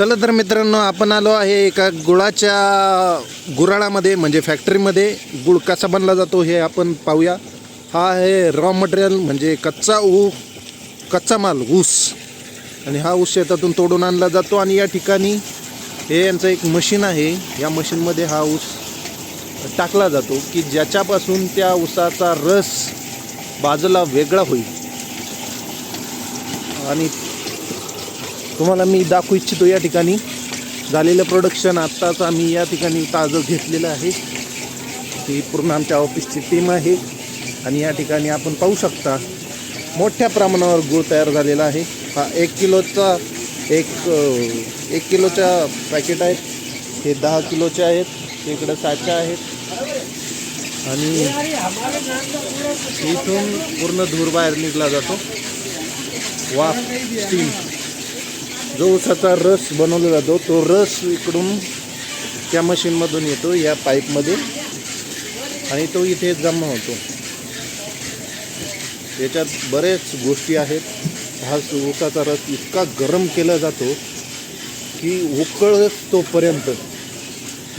चला तर मित्रांनो आपण आलो आहे एका गुळाच्या गुराळामध्ये म्हणजे फॅक्टरीमध्ये गुळ कसा बनला जातो हे आपण पाहूया. हा आहे रॉ मटेरियल म्हणजे कच्चा ऊ कच्चा माल ऊस. आणि हा ऊस शेतातून तोडून आणला जातो आणि या ठिकाणी हे यांचं एक मशीन आहे. या मशीनमध्ये हा ऊस टाकला जातो की ज्याच्यापासून त्या ऊसाचा रस बाजूला वेगळा होईल. आणि तुम्हाला मी दाखवू इच्छितो या ठिकाणी झालेलं प्रोडक्शन आत्ताच आम्ही या ठिकाणी ताजं घेतलेलं आहे. ही पूर्ण आमच्या ऑफिसची टीम आहे. आणि या ठिकाणी आपण पाहू शकता मोठ्या प्रमाणावर गूळ तयार झालेला आहे. हा एक किलोचा एक एक किलोच्या पॅकेट आहेत. हे दहा किलोचे आहेत. इकडं सातच्या आहेत. आणि इथून पूर्ण धूर बाहेर निघला जातो. वाफ स्टीम जो ऊसाचा रस बनवला जातो तो रस इकडून त्या मशीनमधून येतो या पाईपमध्ये. आणि तो इथे जमा होतो. याच्यात बरेच गोष्टी आहेत. हा ऊसाचा रस इतका गरम केला जातो की उकळत तोपर्यंत.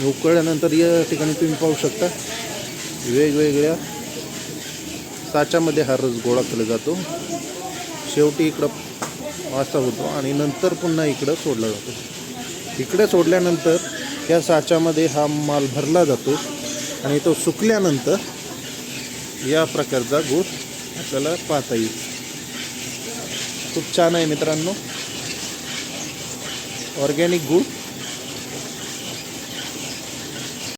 उकळल्यानंतर या ठिकाणी तुम्ही पाहू शकता वेगवेगळ्या साच्यामध्ये हा रस गोळा केला जातो. शेवटी इकडं वाचा होतो आणि नंतर पुन्हा इकडं सोडला जातो. इकडे सोडल्यानंतर या साच्यामध्ये हा माल भरला जातो आणि तो सुकल्यानंतर या प्रकारचा गूळ आपल्याला पाहता येईल. खूप छान आहे मित्रांनो. ऑर्गॅनिक गूळ.